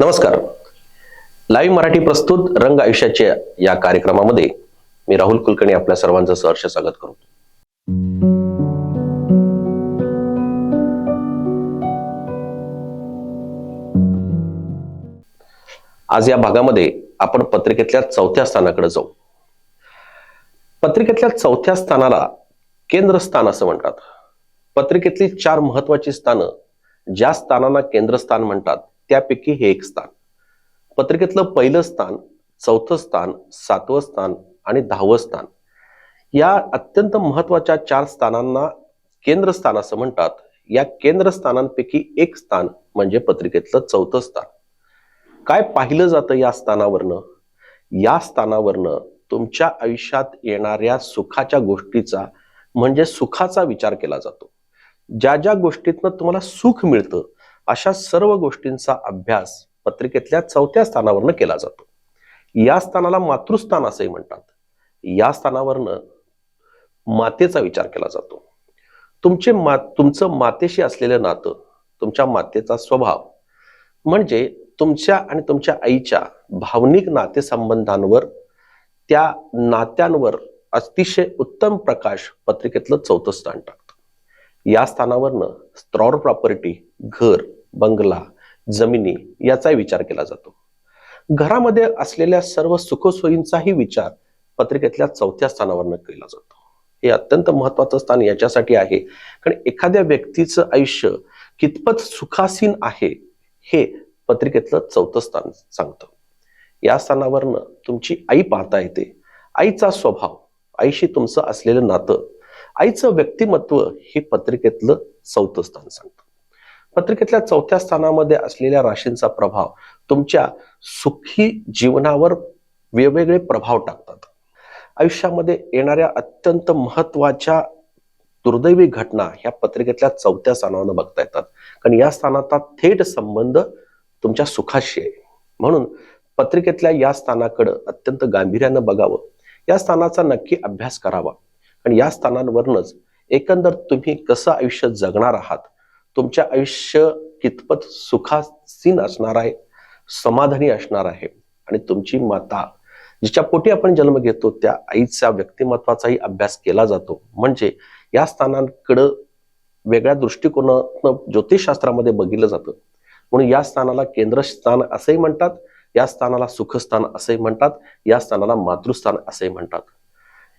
नमस्कार. लाईव्ह मराठी प्रस्तुत रंग आयुष्याच्या या कार्यक्रमामध्ये मी राहुल कुलकर्णी आपल्या सर्वांचं सहर्ष स्वागत करतो. आज या भागामध्ये आपण पत्रिकेतल्या चौथ्या स्थानाकडे जाऊ. पत्रिकेतल्या चौथ्या स्थानाला केंद्रस्थान असं म्हणतात. पत्रिकेतली चार महत्वाची स्थानं ज्या स्थानांना केंद्रस्थान म्हणतात त्यापैकी हे एक स्थान. पत्रिकेतलं पहिलं स्थान चौथं स्थान सातवं स्थान आणि दहावं स्थान. या अत्यंत महत्त्वाच्या चार स्थानांना केंद्रस्थान असं म्हणतात. या केंद्रस्थानांपैकी एक स्थान म्हणजे पत्रिकेतलं चौथं स्थान. काय पाहिलं जातं या स्थानावरनं? या स्थानावरनं तुमच्या आयुष्यात येणाऱ्या सुखाच्या गोष्टीचा म्हणजे सुखाचा विचार केला जातो. ज्या ज्या गोष्टीतनं तुम्हाला सुख मिळतं अशा सर्व गोष्टींचा अभ्यास पत्रिकेतल्या चौथ्या स्थानावरनं केला जातो. या स्थानाला मातृस्थान असंही म्हणतात. या स्थानावरनं मातेचा विचार केला जातो. तुमचे मा तुमचं मातेशी असलेलं नातं तुमच्या मातेचा स्वभाव म्हणजे तुमच्या आणि तुमच्या आईच्या भावनिक नातेसंबंधांवर त्या नात्यांवर अतिशय उत्तम प्रकाश पत्रिकेतलं चौथं स्थान टाकतं. या स्थानावरनं स्त्रॉर प्रॉपर्टी घर बंगला जमिनी याचा विचार केला जातो. घरामध्ये असलेल्या सर्व सुखसोयींचाही विचार पत्रिकेतल्या चौथ्या स्थानावरनं केला जातो. हे अत्यंत महत्वाचं स्थान याच्यासाठी आहे. कारण एखाद्या व्यक्तीचं आयुष्य कितपत सुखासीन आहे हे पत्रिकेतलं चौथं स्थान सांगतं. या स्थानावरनं तुमची आई पाहता येते. आईचा स्वभाव आईशी तुमचं असलेलं नातं आईचं व्यक्तिमत्व हे पत्रिकेतलं चौथं स्थान सांगतं. पत्रिकेतल्या चौथ्या स्थानामध्ये असलेल्या राशींचा प्रभाव तुमच्या सुखी जीवनावर वेगवेगळे प्रभाव टाकतात. आयुष्यामध्ये येणाऱ्या अत्यंत महत्त्वाच्या दुर्दैवी घटना ह्या पत्रिकेतल्या चौथ्या स्थानावर बघता येतात. कारण या स्थानाचा थेट संबंध तुमच्या सुखाशी आहे. म्हणून पत्रिकेतल्या या स्थानाकडं अत्यंत गांभीर्यानं बघावं. या स्थानाचा नक्की अभ्यास करावा. आणि या स्थानांवरनच एकंदर तुम्ही कसं आयुष्य जगणार आहात तुमच्या आयुष्य कितपत सुखासीन असणार आहे समाधानी असणार आहे आणि तुमची माता जिच्या पोटी आपण जन्म घेतो त्या आईच्या व्यक्तिमत्वाचाही अभ्यास केला जातो. म्हणजे या स्थानांकडं वेगळ्या दृष्टिकोनातनं ज्योतिषशास्त्रामध्ये बघितलं जातं. म्हणून या स्थानाला केंद्रस्थान असंही म्हणतात या स्थानाला सुखस्थान असंही म्हणतात या स्थानाला मातृस्थान असंही म्हणतात.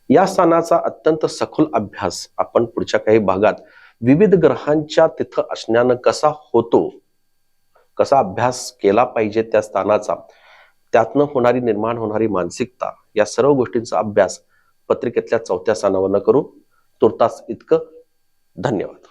या स्थानाचा अत्यंत सखोल अभ्यास आपण पुढच्या काही भागात विविध ग्रहांच्या तिथं असण्यानं कसा होतो कसा अभ्यास केला पाहिजे त्या स्थानाचा त्यातनं होणारी निर्माण होणारी मानसिकता या सर्व गोष्टींचा अभ्यास पत्रिकेतल्या चौथ्या स्थानावर करू तुर्तास इतकं धन्यवाद.